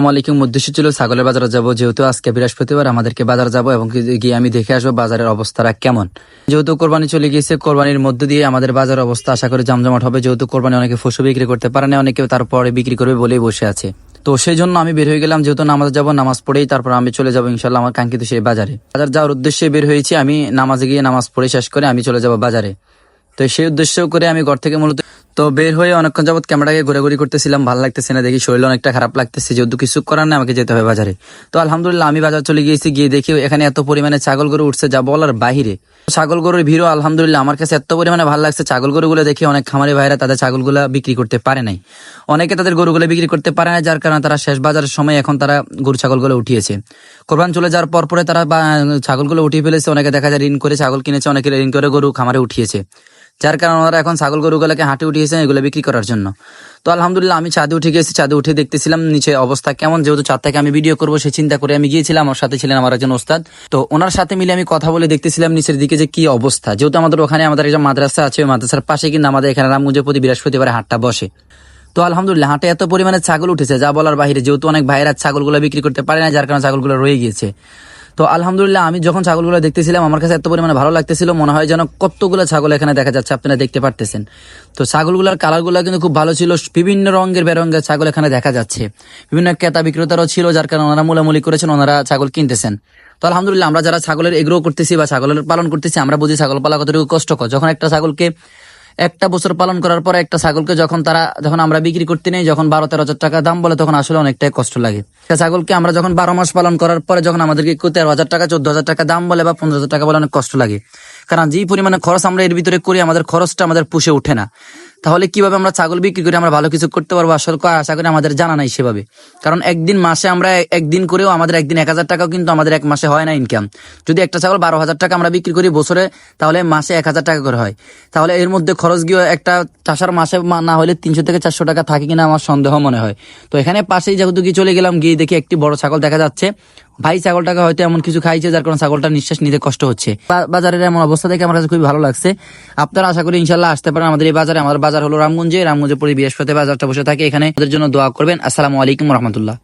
মালিকের উদ্দেশ্য ছিল ছাগলের বাজারে যাব। যেহেতু আজকে বৃহস্পতিবার, আমাদেরকে বাজার যাব এবং গিয়ে আমি দেখে আসব বাজারের অবস্থাটা কেমন। যেহেতু কোরবানি চলে গিয়েছে, কোরবানির মধ্য দিয়ে আমাদের বাজার অবস্থা আশা করি জমজমাট হবে। যেহেতু কোরবানি অনেকে ফসল বিক্রি করতে পারে না, অনেকে তারপরে বিক্রি করবে বলেই বসে আছে। তো সেই জন্য আমি বের হয়ে গেলাম। যেহেতু নামাজ যাব, নামাজ পড়েই তারপর আমি চলে যাব ইনশাল্লাহ আমার কাঙ্ক্ষিত সেই বাজারে। বাজার যাওয়ার উদ্দেশ্যে বের হয়েছি। আমি নামাজে গিয়ে নামাজ পড়ে শেষ করে আমি চলে যাব বাজারে। তো সেই উদ্দেশ্য করে আমি ঘর থেকে মূলত তো বের হয়ে অনেকক্ষণ যাবত ক্যামেরাকে ঘোরাঘুরি করতেছিলাম, ভালো লাগতেছে না দেখি শরীর অনেকটা খারাপ লাগতেছে, যেহেতু কিছু করার না আমাকে যেতে হবে বাজারে। তো আলহামদুলিল্লাহ আমি বাজার চলে গিয়েছি, গিয়ে দেখি এখানে এত পরিমাণে ছাগল গরু উঠছে, যা বলার বাহিরে। ছাগল গরুর ভিড়ও আলহামদুলিল্লাহ আমার কাছে এত পরিমাণে ভালো লাগছে, ছাগল গরুগুলো দেখি অনেক খামারি ভাইরা তাদের ছাগলগুলো বিক্রি করতে পারে নাই। অনেকে তাদের গরুগুলো বিক্রি করতে পারে না যার কারণে তারা শেষ বাজারের সময় এখন তারা গরু ছাগলগুলো উঠিয়েছে। কোরবান চলে যাওয়ার পর পরে তারা ছাগলগুলো উঠিয়ে ফেলেছে, অনেকে দেখা যায় ঋণ করে ছাগল কিনেছে, অনেকে ঋণ করে গরু খামারে উঠিয়েছে। যার কারণে ওরা এখন ছাগল গরুগুলোকে হাঁটে উঠিয়েছে এগুলো বিক্রি করার জন্য। তো আলহামদুলিল্লাহ, আমি ছাদে উঠে গেছি, ছাদে উঠে দেখতেছিলাম নিচে অবস্থা কেমন। যেহেতু চার থেকে আমি ভিডিও করব, সে চিন্তা করে আমি গিয়েছিলাম আমার সাথে ছিলেন আমার একজন ওস্তাদ। তো ওনার সাথে মিলে আমি কথা বলে দেখতেছিলাম নিচের দিকে যে কি অবস্থা। যেহেতু আমাদের ওখানে আমাদের একটা মাদ্রাসা আছে, ওই মাদ্রাসার পাশে কিন্তু আমাদের এখানে রামগঞ্জের প্রতি বৃহস্পতিবার হাটটা বসে। তো আলহামদুলিল্লাহ, হাটে এত পরিমাণে ছাগল উঠেছে, যা বলার বাইরে, যেহেতু অনেক ভাইয়েরা ছাগলগুলো বিক্রি করতে পারে না, যার কারণে ছাগলগুলো রয়ে গিয়েছে। তো আলহামদুলিল্লাহ, আমি যখন ছাগলগুলো দেখতেছিলাম, আমার কাছে এত পরিমাণে ভালো লাগতেছিল, মনে হয় যেন কতগুলো ছাগল এখানে দেখা যাচ্ছে, আপনারা দেখতে পারতেছেন। তো ছাগলগুলোর কালারগুলো কিন্তু খুব ভালো ছিল, বিভিন্ন রঙের বেরঙের ছাগল এখানে দেখা যাচ্ছে। বিভিন্ন ক্রেতা বিক্রেতারও ছিল, যার কারণে ওনারা মূলামূলি করেছেন, ওনারা ছাগল কিনতেছেন। তো আলহামদুলিল্লাহ, আমরা যারা ছাগলের এগ্রো করতেছি বা ছাগলের পালন করতেছি, আমরা বুঝি ছাগল পালা কতটুকু কষ্টকর। যখন একটা ছাগলকে একটা বছর পালন করার পর একটা ছাগলকে যখন তারা, যখন আমরা বিক্রি করতে নেই, যখন বারো তেরো হাজার টাকা দাম বলে, তখন আসলে অনেকটাই কষ্ট লাগে। ছাগলকে আমরা যখন বারো মাস পালন করার পরে যখন আমাদেরকে তেরো হাজার টাকা, চোদ্দ হাজার টাকা দাম বলে বা পনেরো হাজার টাকা বলে অনেক কষ্ট লাগে। কারণ যেই পরিমাণে খরচ আমরা এর ভিতরে করি, আমাদের খরচটা আমাদের পুষে ওঠে না। তাহলে কীভাবে আমরা ছাগল বিক্রি করে আমরা ভালো কিছু করতে পারব? আসল আশা করি আমাদের জানা নাই সেভাবে। কারণ একদিন মাসে আমরা একদিন করেও আমাদের একদিন এক হাজার টাকাও কিন্তু আমাদের এক মাসে হয় না ইনকাম যদি একটা ছাগল বারো হাজার টাকা আমরা বিক্রি করি বছরে, তাহলে মাসে এক হাজার টাকা করে হয়। তাহলে এর মধ্যে খরচ গিয়ে একটা চাষার মাসে না হলে তিনশো থেকে চারশো টাকা থাকে কিনা আমার সন্দেহ মনে হয়। তো এখানে পাশেই যেহেতু গিয়ে চলে গেলাম, গিয়ে দেখি একটি বড় ছাগল দেখা যাচ্ছে। ভাই ছাগলটাকে হয়তো এমন কিছু খাইছে যার কারণে ছাগলটা নিঃশ্বাস নিতে কষ্ট হচ্ছে। বাজারের এমন অবস্থা দেখে আমার কাছে খুবই ভালো লাগছে। আপনারা আশা করি ইনশাল্লাহ আসতে পারেন আমাদের এই বাজারে। আমাদের বাজার হলো রামগঞ্জে। রামগঞ্জের পরে বৃহস্পতি বাজারটা বসে থাকে। এখানে ওদের জন্য দোয়া করবেন। আসসালামু আলাইকুম রহমতুল্লাহ।